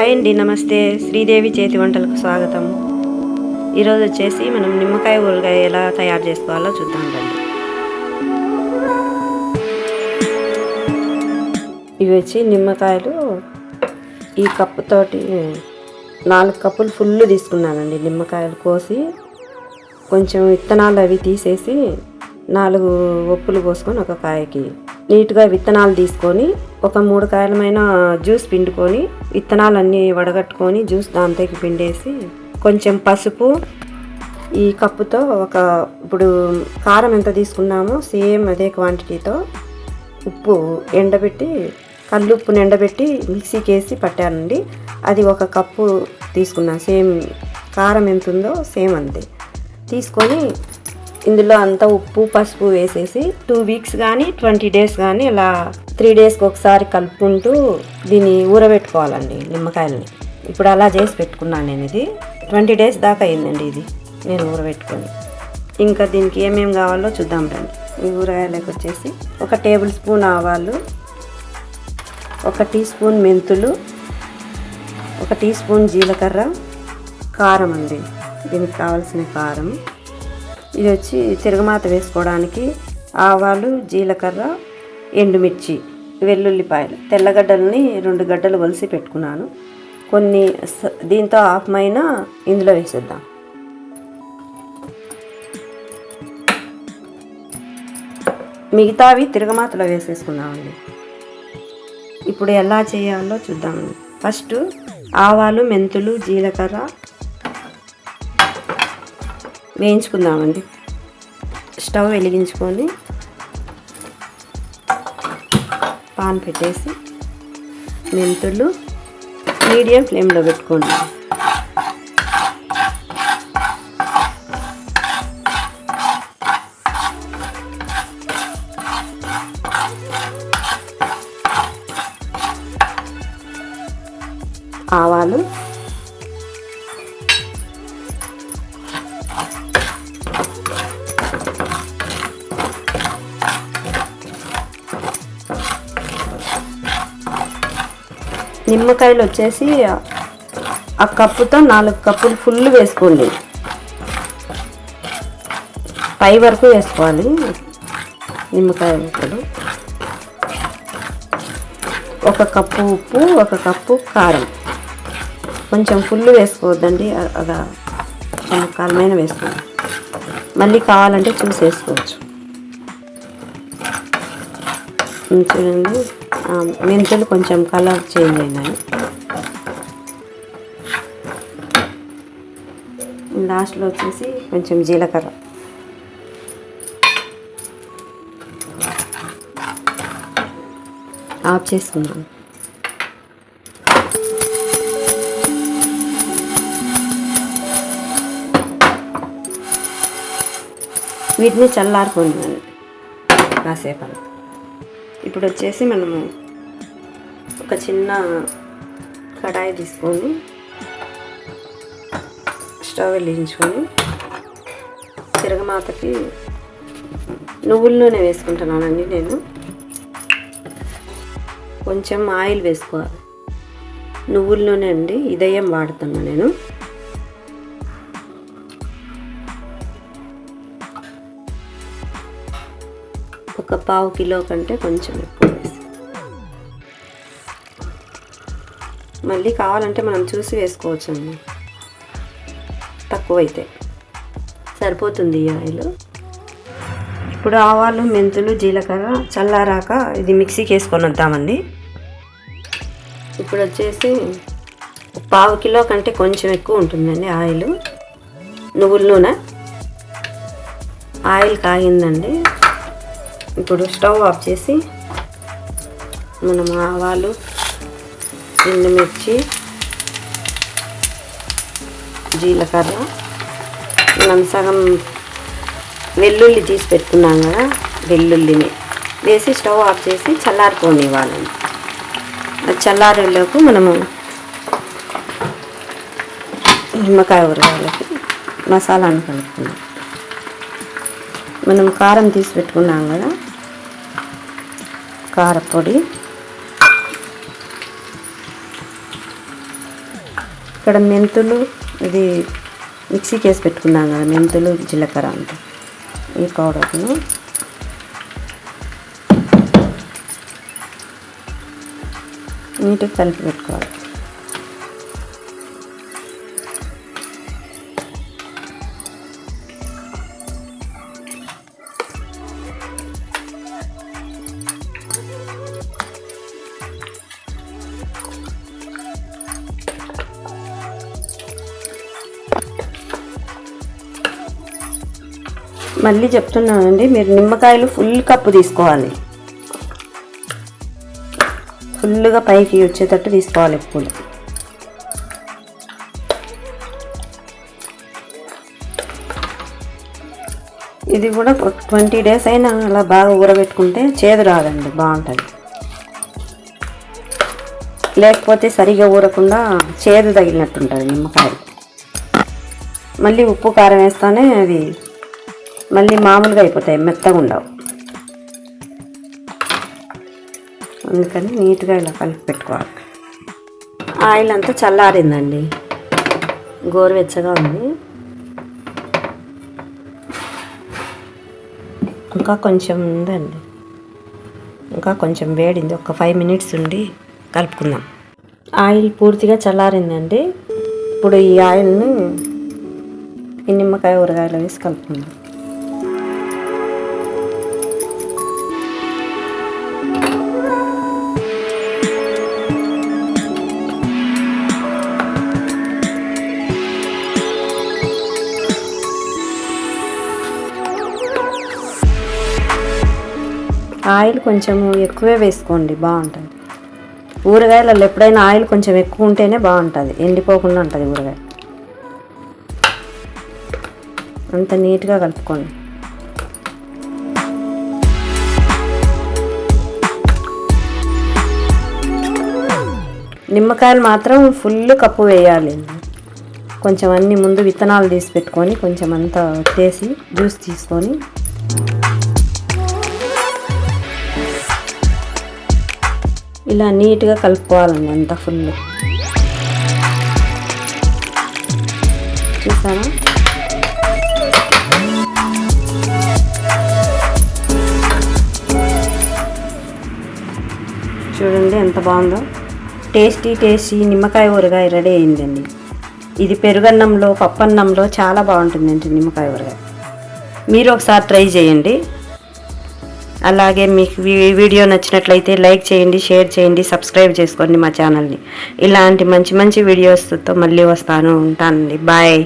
Hi అండి నమస్తే. శ్రీదేవి చేతి వంటలకు స్వాగతం. ఈరోజు వచ్చేసి మనం నిమ్మకాయ ఊరగాయ ఎలా తయారు చేసుకోవాలో చూద్దాం రండి. ఇవి వచ్చి నిమ్మకాయలు ఈ కప్పుతోటి నాలుగు కప్పులు ఫుల్ తీసుకున్నానండి. నిమ్మకాయలు కోసి కొంచెం విత్తనాలు అవి తీసేసి నాలుగు ఒప్పులు పోసుకొని ఒక కాయకి నీట్గా విత్తనాలు తీసుకొని ఒక మూడు కాయలమైన జ్యూస్ పిండుకొని విత్తనాలన్నీ వడగట్టుకొని జ్యూస్ దాంతోకి పిండేసి కొంచెం పసుపు ఈ కప్పుతో ఒక ఇప్పుడు కారం ఎంత తీసుకున్నామో సేమ్ అదే క్వాంటిటీతో ఉప్పు ఎండబెట్టి కళ్ళు ఉప్పును ఎండబెట్టి మిక్సీకి వేసి పట్టానండి. అది ఒక కప్పు తీసుకున్నాను సేమ్ కారం ఎంత ఉందో సేమ్ అంతే. తీసుకొని ఇందులో అంతా ఉప్పు పసుపు వేసేసి టూ వీక్స్ కానీ ట్వంటీ డేస్ కానీ ఇలా త్రీ డేస్కి ఒకసారి కలుపుకుంటూ దీన్ని ఊరబెట్టుకోవాలండి నిమ్మకాయలని. ఇప్పుడు అలా చేసి పెట్టుకున్నాను నేను ఇది. ట్వంటీ డేస్ దాకా అయిందండి ఇది నేను ఊరబెట్టుకొని. ఇంకా దీనికి ఏమేమి కావాలో చూద్దాం రండి. ఈ ఊరగాయలకు వచ్చేసి ఒక టేబుల్ స్పూన్ ఆవాలు ఒక టీ స్పూన్ మెంతులు ఒక టీ స్పూన్ జీలకర్ర కారం అండి. దీనికి కావాల్సిన కారం. ఇది వచ్చి తిరగమాత వేసుకోవడానికి ఆవాలు జీలకర్ర ఎండుమిర్చి వెల్లుల్లిపాయలు. తెల్లగడ్డల్ని రెండు గడ్డలు వలిసి పెట్టుకున్నాను. కొన్ని దీంతో ఆఫ్మైన ఇందులో వేసేద్దాం. మిగతావి తిరగమాతలో వేసేసుకున్నామండి ఇప్పుడు ఎలా చేయాలో చూద్దామండి ఫస్ట్ ఆవాలు మెంతులు జీలకర్ర వేయించుకుందామండి. స్టవ్ వెలిగించుకొని పాన్ పెట్టేసి మెంతులు మీడియం ఫ్లేమ్లో పెట్టుకోండి. ఆవాలు నిమ్మకాయలు వచ్చేసి ఆ కప్పుతో నాలుగు కప్పులు ఫుల్ వేసుకోండి. పై వరకు వేసుకోవాలి నిమ్మకాయ ముక్కలు ఒక కప్పు ఉప్పు ఒక కప్పు కారం. కొంచెం ఫుల్ వేసుకోవద్దండి అలా కొంచెం కాలమైన వేసుకోండి. మళ్ళీ కావాలంటే చూసి వేసుకోవచ్చు చూడండి మెంతులు కొంచెం కలర్ చేంజ్ అయినాయి. లాస్ట్లో వచ్చేసి కొంచెం జీలకర్ర. ఆఫ్ చేసుకున్నాను వీటిని చల్లారుకోండి కాసేపు ఇప్పుడు వచ్చేసి మనము ఒక చిన్న కడాయి తీసుకొని స్టవ్ వెలిగించుకొని తిరగమాతకి నువ్వుల నూనె వేసుకుంటున్నానండి నేను. కొంచెం ఆయిల్ వేసుకోవాలి. నువ్వుల నూనె అండి ఇదయం వాడుతున్నా నేను. ఒక పావు కిలో కంటే కొంచెం ఎక్కువ. మళ్ళీ కావాలంటే మనం చూసి వేసుకోవచ్చండి తక్కువైతే. సరిపోతుంది ఈ ఆయిల్. ఇప్పుడు ఆవాలు మెంతులు జీలకర్ర చల్లారాక ఇది మిక్సీకి వేసుకొని వద్దామండి. ఇప్పుడు వచ్చేసి పావు కిలో కంటే కొంచెం ఎక్కువ ఉంటుందండి ఆయిల్. నువ్వుల నూనె. ఆయిల్ కాగిందండి. ఇప్పుడు స్టవ్ ఆఫ్ చేసి మనం ఆవాలు ఎండుమిర్చి జీలకర్ర మనం సగం వెల్లుల్లి తీసి పెట్టుకున్నాం కదా వెల్లుల్లిని వేసి స్టవ్ ఆఫ్ చేసి చల్లారిపోని ఇవ్వాలండి చల్లారేలోపు మనము నిమ్మకాయ ఊరగాయలకి మసాలాను కలుపుకున్నాం మనం కారం తీసి పెట్టుకున్నాం కదా కారపొడి. ఇక్కడ మెంతులు ఇది మిక్సీకి వేసి పెట్టుకున్నాం కదా మెంతులు జీలకర్ర అంత. ఈ పౌడర్ను నీట్గా కలిపి పెట్టుకోవాలి. మళ్ళీ చెప్తున్నానండి మీరు నిమ్మకాయలు ఫుల్ కప్పు తీసుకోవాలి. ఫుల్గా పైకి వచ్చేటట్టు తీసుకోవాలి ఎప్పుడు ఇది కూడా ట్వంటీ డేస్ అయినా అలా బాగా ఊరబెట్టుకుంటే చేదు రాదండి బాగుంటుంది. లేకపోతే సరిగా ఊరకుండా చేదు తగిలినట్టుంటుంది నిమ్మకాయ మళ్ళీ ఉప్పు కారం వేస్తానే అది మళ్ళీ మామూలుగా అయిపోతాయి మెత్తగా ఉండవు. అందుకని నీట్గా ఇలా కలిపి పెట్టుకోవాలి. ఆయిల్ అంతా చల్లారిందండి. గోరువెచ్చగా ఉంది. ఇంకా కొంచెం ఉందండి. ఇంకా కొంచెం వేడింది. ఒక ఫైవ్ మినిట్స్ ఉండి కలుపుకుందాం. ఆయిల్ పూర్తిగా చల్లారిందండి. ఇప్పుడు ఈ ఆయిల్ని ఈ నిమ్మకాయ ఊరగాయలు వేసి కలుపుకుందాం. ఆయిల్ కొంచెం ఎక్కువే వేసుకోండి బాగుంటుంది. ఊరగాయలలో ఎప్పుడైనా ఆయిల్ కొంచెం ఎక్కువ ఉంటేనే బాగుంటుంది ఎండిపోకుండా ఉంటుంది ఊరగాయ. అంత నీట్గా కలుపుకోండి. నిమ్మకాయలు మాత్రం ఫుల్ కప్పు వేయాలి. కొంచెం అన్ని ముందు విత్తనాలు తీసి పెట్టుకొని కొంచెం అంతా వచ్చేసి జ్యూస్ తీసుకొని ఇలా నీట్గా కలుపుకోవాలండి అంతా ఫుల్. చూసారా? చూడండి ఎంత బాగుందో. టేస్టీ టేస్టీ నిమ్మకాయ ఊరగాయ రెడీ అయిందండి. ఇది పెరుగన్నంలో పప్పన్నంలో చాలా బాగుంటుందండి నిమ్మకాయ ఊరగాయ. మీరు ఒకసారి ట్రై చేయండి. అలాగే మీకు వీ- వీడియో నచ్చినట్లయితే లైక్ చేయండి షేర్ చేయండి సబ్స్క్రైబ్ చేసుకోండి మా ఛానల్ని. ఇలాంటి మంచి మంచి వీడియోస్తో మళ్ళీ వస్తాను ఉంటానండి. బాయ్.